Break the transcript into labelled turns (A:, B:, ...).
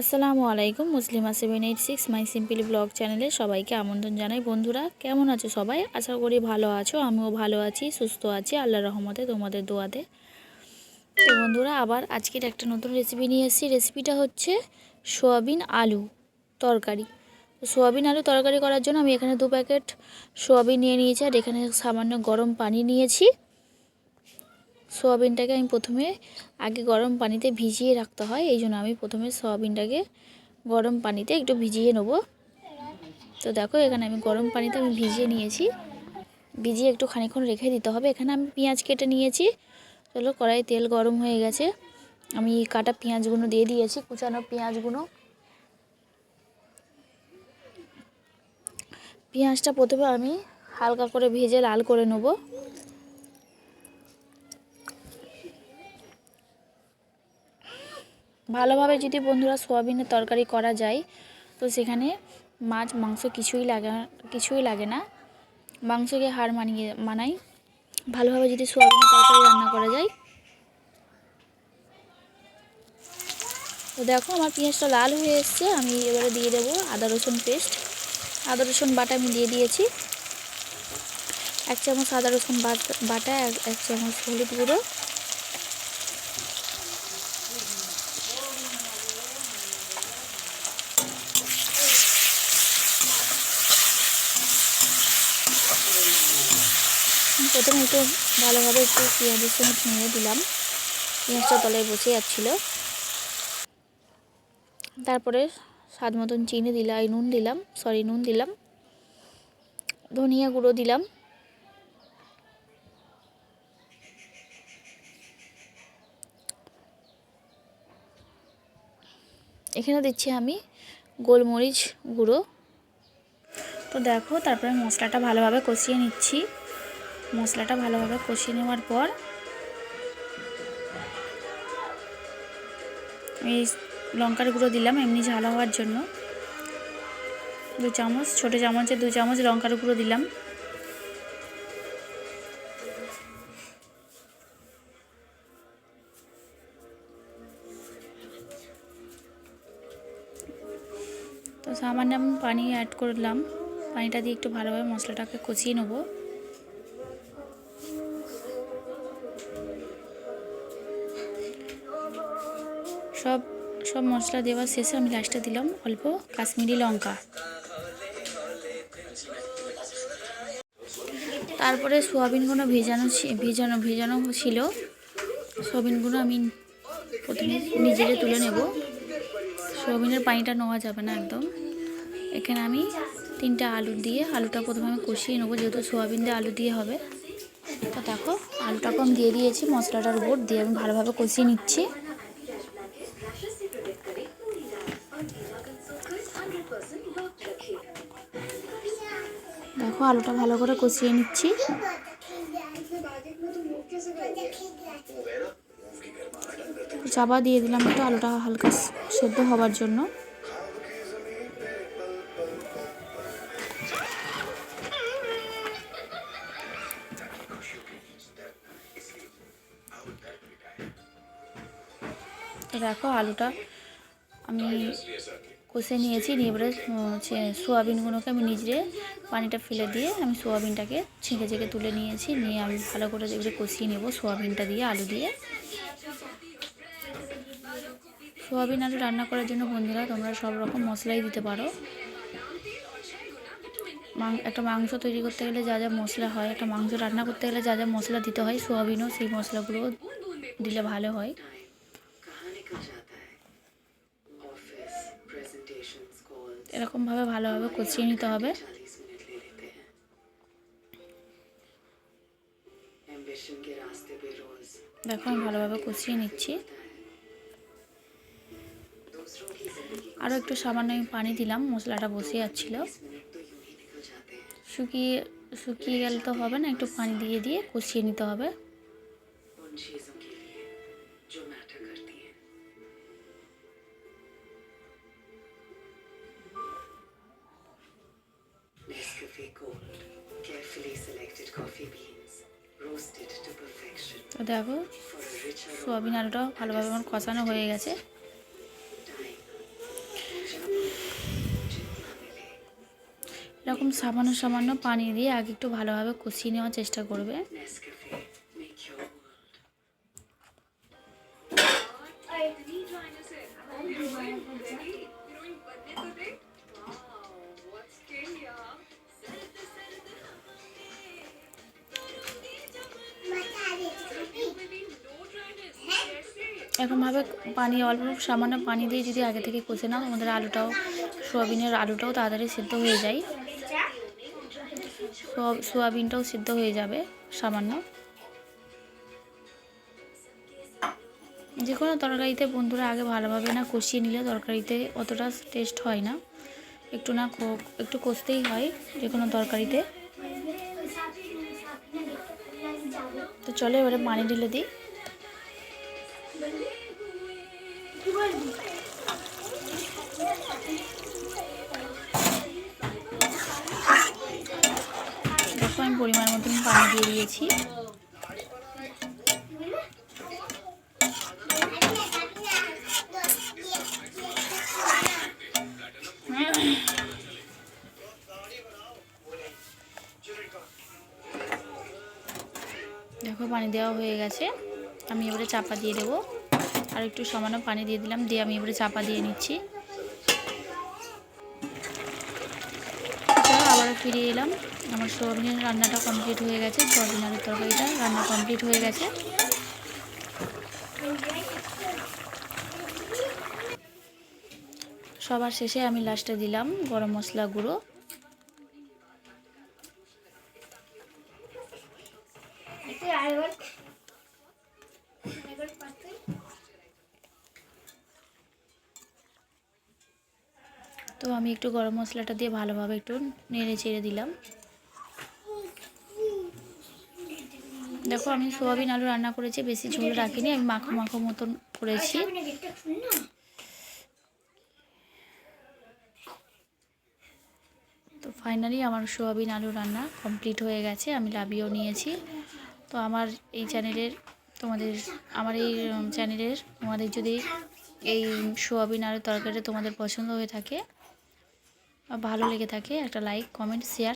A: আসসালামু আলাইকুম, Muslima seven eight six my simply blog চ্যানেলে সবাইকে আমন্ত্রণ জানাই। বন্ধুরা, কেমন আছো সবাই? আশা করি ভালো আছো, আমিও ভালো আছি, সুস্থ আছি, আল্লাহর রহমতে, তোমাদের দোয়াতে। তো বন্ধুরা, আবার আজকের একটা নতুন রেসিপি নিয়ে এসেছি। রেসিপিটা হচ্ছে সোয়াবিন আলু তরকারি। সোয়াবিন আলু তরকারি করার জন্য আমি এখানে দু প্যাকেট সোয়াবিন নিয়ে নিয়েছি, আর এখানে সামান্য গরম পানি নিয়েছি। সোয়াবিনটাকে আমি প্রথমে আগে গরম পানিতে ভিজিয়ে রাখতে হয়, এই জন্য আমি প্রথমে সোয়াবিনটাকে গরম পানিতে একটু ভিজিয়ে নেব। তো দেখো, এখানে আমি গরম পানিতে আমি ভিজিয়ে নিয়েছি। ভিজিয়ে একটু খানিক্ষণ রেখে দিতে হবে। এখানে আমি পেঁয়াজ কেটে নিয়েছি। চলো কড়াই তেল গরম হয়ে গেছে। আমি কাটা পেঁয়াজগুলো দিয়ে দিয়েছি, কুচানো পেঁয়াজগুলো। পেঁয়াজটা প্রথমে আমি হালকা করে ভেজে লাল করে নেব। ভালোভাবে যদি বন্ধুরা সোয়াবিনের তরকারি করা যায়, তো সেখানে মাছ, মাংস কিছুই লাগে কিছুই লাগে না। মাংসকে হার মানিয়ে, মানাই। ভালোভাবে যদি সোয়াবিনের তরকারি রান্না করা যায়। তো দেখো, আমার পেঁয়াজটা লাল হয়ে এসছে। আমি এবারে দিয়ে দেবো আদা, রসুন পেস্ট। আদা, রসুন বাটা আমি দিয়ে দিয়েছি। এক চামচ আদা, রসুন বাটা, এক চামচ হলুদ গুঁড়ো। প্রথমে একটু ভালোভাবে একটু পেঁয়াজের সঙ্গে নিয়ে দিলাম। পেঁয়াজটা তলায় বসে যাচ্ছিল। তারপরে স্বাদ মতন চিনি দিলাম নুন দিলাম সরি নুন দিলাম। ধনিয়া গুঁড়ো দিলাম। এখানে দিচ্ছি আমি গোলমরিচ গুঁড়ো। তো দেখো, তারপরে মশলাটা ভালোভাবে কষিয়ে নিচ্ছি। মশলাটা ভালোভাবে কষিয়ে নেওয়ার পর এই লঙ্কার গুঁড়ো দিলাম এমনি ঝাল হওয়ার জন্য। দু চামচ, ছোটো চামচে দু চামচ লঙ্কার গুঁড়ো দিলাম। তো সামান্য আমি পানি অ্যাড করলাম। পানিটা দিয়ে একটু ভালোভাবে মশলাটাকে কষিয়ে নেব। সব সব মশলা দেওয়ার শেষে আমি লাস্টে দিলাম অল্প কাশ্মীরি লঙ্কা। তারপরে সোয়াবিনগুলো ভেজানো ভেজানো ভেজানো ছিল। সোয়াবিনগুলো আমি প্রথমে নিজেরে তুলে নেব। সোয়াবিনের পানিটা নেওয়া যাবে না একদম। এখানে আমি তিনটা আলু দিয়ে আলুটা প্রথমে আমি কষিয়ে নেব, যেহেতু সোয়াবিন দিয়ে আলু দিয়ে হবে। তো দেখো আলুটাকে আমি দিয়ে দিয়েছি, মশলাটার উপর দিয়ে আমি ভালোভাবে কষিয়ে নিচ্ছি। দেখো, আলুটা ভালো করে কষিয়ে নিচ্ছি। চাপা দিয়ে দিলাম একটু, আলুটা হালকা সেদ্ধ হবার জন্য। দেখো, আলুটা আমি কষে নিয়েছি, নিয়ে এবারে সোয়াবিনগুলোকে আমি নিজে পানিটা ফেলে দিয়ে আমি সোয়াবিনটাকে ছেঁকে ছেঁকে তুলে নিয়েছি, নিয়ে আমি ভালো করে এবারে কষিয়ে নেব সোয়াবিনটা দিয়ে, আলু দিয়ে। সোয়াবিন আলু রান্না করার জন্য বন্ধুরা তোমরা সব রকম মশলাই দিতে পারো। একটা মাংস তৈরি করতে গেলে যা যা মশলা হয়, একটা মাংস রান্না করতে গেলে যা যা মশলা দিতে হয়, সোয়াবিনও সেই মশলাগুলো দিলে ভালো হয়। এরকমভাবে ভালোভাবে কষিয়ে নিতে হবে। দেখো, আমি ভালোভাবে কষিয়ে নিচ্ছি। আরও একটু সামান্য আমি পানি দিলাম, মশলাটা বসে যাচ্ছিল। শুকিয়ে শুকিয়ে গেলে তো হবে না, একটু পানি দিয়ে দিয়ে কষিয়ে নিতে হবে। তো দেখো সোয়াবিন আলুটা ভালোভাবে আমার কষানো হয়ে গেছে। এরকম সামান্য সামান্য পানি দিয়ে আগে একটু ভালোভাবে কষিয়ে নেওয়ার চেষ্টা করবে। এরকমভাবে পানি, অল্প সামান্য পানি দিয়ে যদি আগে থেকে কষে নাও, আমাদের আলুটাও, সোয়াবিনের আলুটাও তাড়াতাড়ি সিদ্ধ হয়ে যায়। সোয়া- সোয়াবিনটাও সিদ্ধ হয়ে যাবে সামান্য। যে কোনো তরকারিতে বন্ধুরা আগে ভালোভাবে না কষিয়ে নিলে তরকারিতে অতটা টেস্ট হয় না। একটু না একটু কষতেই হয় যে কোনো তরকারিতে। তো চলো এবারে পানি ঢেলে দিই। দেখো আমি পরিমাণ মতন পানি দিয়ে দিয়েছি। দেখো পানি দেওয়া হয়ে গেছে। আমি এবারে চাপা দিয়ে দেবো। আর একটু সামান্য পানি দিয়ে দিলাম, দিয়ে আমি এবারে চাপা দিয়ে নিচ্ছি। আবারও ফিরে এলাম। আমার সোয়াবিনের রান্নাটা কমপ্লিট হয়ে গেছে সোয়াবিন আলুর তরকারিটা রান্না কমপ্লিট হয়ে গেছে। সবার শেষে আমি লাস্টে দিলাম গরম মশলা গুঁড়ো। আমি একটু গরম মশলাটা দিয়ে ভালোভাবে একটু নেড়ে চেড়ে দিলাম। দেখো, আমি সোয়াবিন আলু রান্না করেছি, বেশি ঝোল রাখিনি, আমি মাখো মাখো মতন করেছি। তো ফাইনালি আমার সোয়াবিন আলু রান্না কমপ্লিট হয়ে গেছে, আমি লাভিয়েও নিয়েছি। তো আমার এই চ্যানেলের তোমাদের, আমার এই চ্যানেলের তোমাদের যদি এই সোয়াবিন আলু তরকারিটা তোমাদের পছন্দ হয়ে থাকে ভালো লেগে থাকে একটা লাইক কমেন্ট শেয়ার